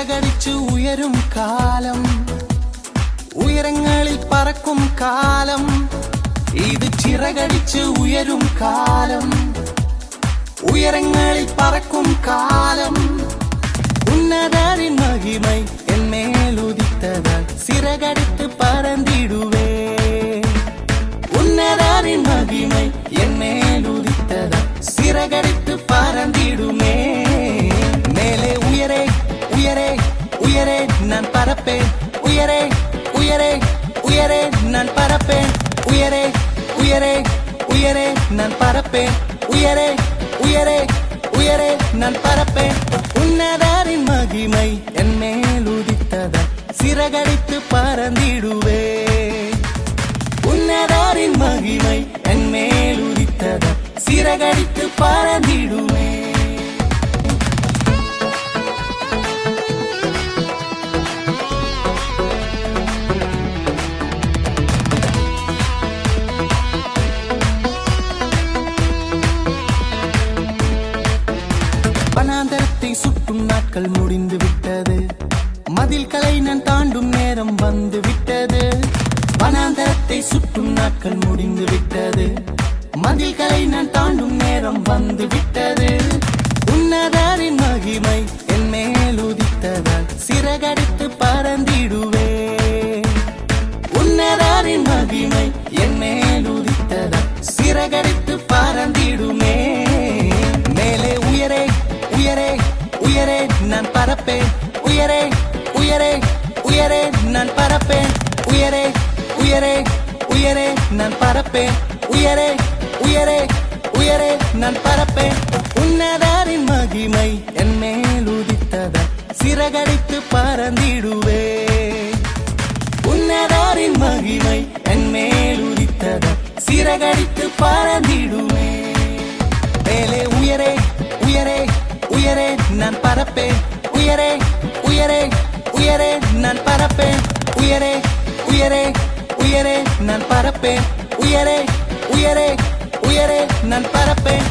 ചിറകടിച്ചു ഉയരും കാലം. ഉയരങ്ങളിൽ പറക്കും കാലം. ഇത് ചിറകടിച്ചു ഉയരും കാലം. ഉയരങ്ങളിൽ പറക്കും பறப்பேன் உயரே உயரே உயரே நான் பறப்பேன் உயரே உயரே உயரே நான் பறப்பேன் உயரே உயரே உயரே நான் பறப்பேன் உன்னதாரின் மகிமை என் மேல் உதித்ததா சிறகடித்து பறந்திடுவே. உன்னதாரின் மகிமை என் மேல் உதித்ததா சிறகடித்து பறந்திடுவே. நாட்கள் முடிந்து விட்டது. மதில்களை நான் தாண்டும் நேரம் வந்து விட்டது. வனாந்தரத்தை சுற்றும் நாட்கள் முடிந்து விட்டது. மதில் கலை நான் தாண்டும் நேரம் வந்து விட்டது. உன்னதாரின் மகிமை என் மேல் உதித்ததால் சிறகடித்து பறந்திடுவே. உன்னதாரின் மகிமை என் மேல் உதித்ததால் சிறகடித்து பறந்திடுமே. பறப்பேன் உயரே உயரே உயரே நான் பறப்பேன் உயரே உயரே உயரே நான் பறப்பேன் உயரே உயரே உயரே நான் பறப்பேன் உன்னதாரின் மகிமை என் மேல் உதித்ததா? சிறகடித்து பறந்திடுவே. உன்னதாரின் மகிமை என் மேல் உதித்ததா? சிறகடித்து பறந்திடுவே. மேலே உயரே உயரே உயரே நான் பறப்பேன் நான் பறப்பேன் உயரே உயரே உயரே நான் பறப்பேன் உயரே உயரே உயரே நான் பறப்பேன்